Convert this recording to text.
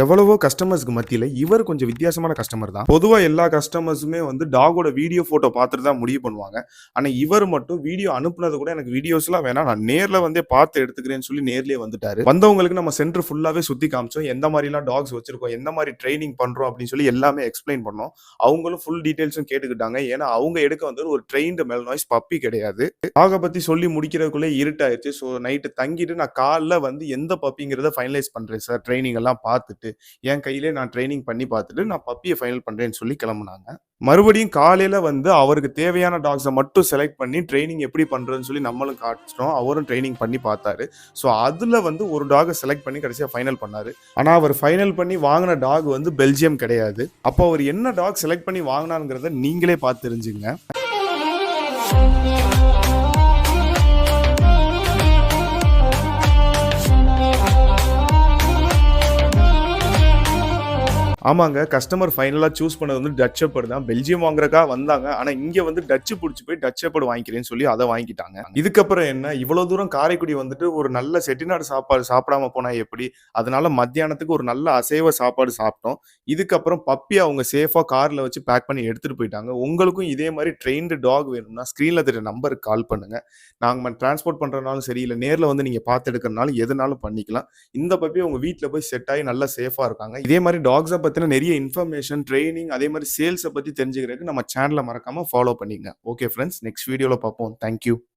எவ்வளவோ கஸ்டமர்ஸ்க்கு மத்தியில் இவர் கொஞ்சம் வித்தியாசமான கஸ்டமர் தான். பொதுவாக எல்லா கஸ்டமர்ஸுமே வந்து டாகோட வீடியோ, ஃபோட்டோ பார்த்துட்டு தான் முடிவு பண்ணுவாங்க. ஆனால் இவர் மட்டும் வீடியோ அனுப்புனது கூட எனக்கு வீடியோஸ்லாம் வேணாம். நான் நேரில் வந்தே பார்த்து எடுத்துக்கிறேன்னு சொல்லி நேர்லேயே வந்துட்டாரு. வந்தவங்களுக்கு நம்ம சென்டர் ஃபுல்லாகவே சுற்றி காமிச்சோம். எந்த மாதிரிலாம் டாக்ஸ் வச்சிருக்கோம், எந்த மாதிரி ட்ரைனிங் பண்ணுறோம் அப்படின்னு சொல்லி எல்லாமே எக்ஸ்ப்ளைன் பண்ணோம். அவங்களும் ஃபுல் டீட்டெயில்ஸும் கேட்டுக்கிட்டாங்க. ஏன்னா அவங்க எடுக்க வந்தது ஒரு ட்ரெயின்டு மெல்நாய்ஸ் பப்பி கிடையாது. டாகை பற்றி சொல்லி முடிக்கிறதுக்குள்ளே இருட்டாயிருச்சு. ஸோ நைட்டு தங்கிட்டு நான் காலைல வந்து எந்த பப்பிங்கிறத ஃபைனலைஸ் பண்ணுறேன் சார். ட்ரைனிங் எல்லாம் பார்த்து பார்த்துட்டு, என் கையிலே நான் ட்ரைனிங் பண்ணி பார்த்துட்டு, நான் பப்பியை ஃபைனல் பண்றேன்னு சொல்லி கிளம்புனாங்க. மறுபடியும் காலையில் வந்து அவருக்கு தேவையான டாக்ஸை மட்டும் செலக்ட் பண்ணி ட்ரைனிங் எப்படி பண்றதுன்னு சொல்லி நம்மளும் காட்டிட்டோம் அவரும் ட்ரைனிங் பண்ணி பார்த்தாரு. ஸோ அதுல வந்து ஒரு டாகை செலக்ட் பண்ணி கடைசியா ஃபைனல் பண்ணாரு. ஆனால் அவர் ஃபைனல் பண்ணி வாங்கின டாக் வந்து பெல்ஜியம் கிடையாது. அப்போ அவர் என்ன டாக் செலக்ட் பண்ணி வாங்கினாங்கிறத நீங்களே பார்த்து தெரிஞ்சுங்க ஆமாங்க. கஸ்டமர் ஃபைனலாக சூஸ் பண்ணது வந்து டச் ஷெப்பர்ட் தான். பெல்ஜியம் வாங்குறக்கா வந்தாங்க. ஆனால் இங்கே வந்து டச்சு பிடிச்சி போய் டச் ஷெப்பர்ட் வாங்கிக்கிறேன்னு சொல்லி அதை வாங்கிட்டாங்க. இதுக்கப்புறம் என்ன இவ்வளோ தூரம் காரைக்குடி வந்துட்டு ஒரு நல்ல செட்டிநாடு சாப்பாடு சாப்பிடாம போனால் எப்படி? அதனால மத்தியானத்துக்கு ஒரு நல்ல அசைவ சாப்பாடு சாப்பிட்டோம். இதுக்கப்புறம் பப்பி அவங்க சேஃபாக காரில் வச்சு பேக் பண்ணி எடுத்துகிட்டு போயிட்டாங்க. உங்களுக்கும் இதே மாதிரி ட்ரெயின்டு டாக் வேணும்னா ஸ்க்ரீனில் தெரியிற நம்பருக்கு கால் பண்ணுங்கள் நாங்கள் டிரான்ஸ்போர்ட் பண்ணுறனாலும் சரி, இல்லை நேரில் வந்து நீங்கள் பார்த்து எடுக்கிறனாலும் எதுனாலும் பண்ணிக்கலாம். இந்த பப்பி உங்கள் வீட்டில் போய் செட் ஆகி நல்லா சேஃபாக இருக்காங்க. இதே மாதிரி டாக்ஸை பற்றின நிறைய இன்ஃபர்மேஷன், ட்ரைனிங் அதே மாதிரி சேல்ஸை பற்றி தெரிஞ்சுக்கிறதுக்கு நம்ம சேனலை மறக்காமல் ஃபாலோ பண்ணிக்கங்க. ஓகே ஃப்ரெண்ட்ஸ் நெக்ஸ்ட் வீடியோவில் பார்ப்போம். Thank you.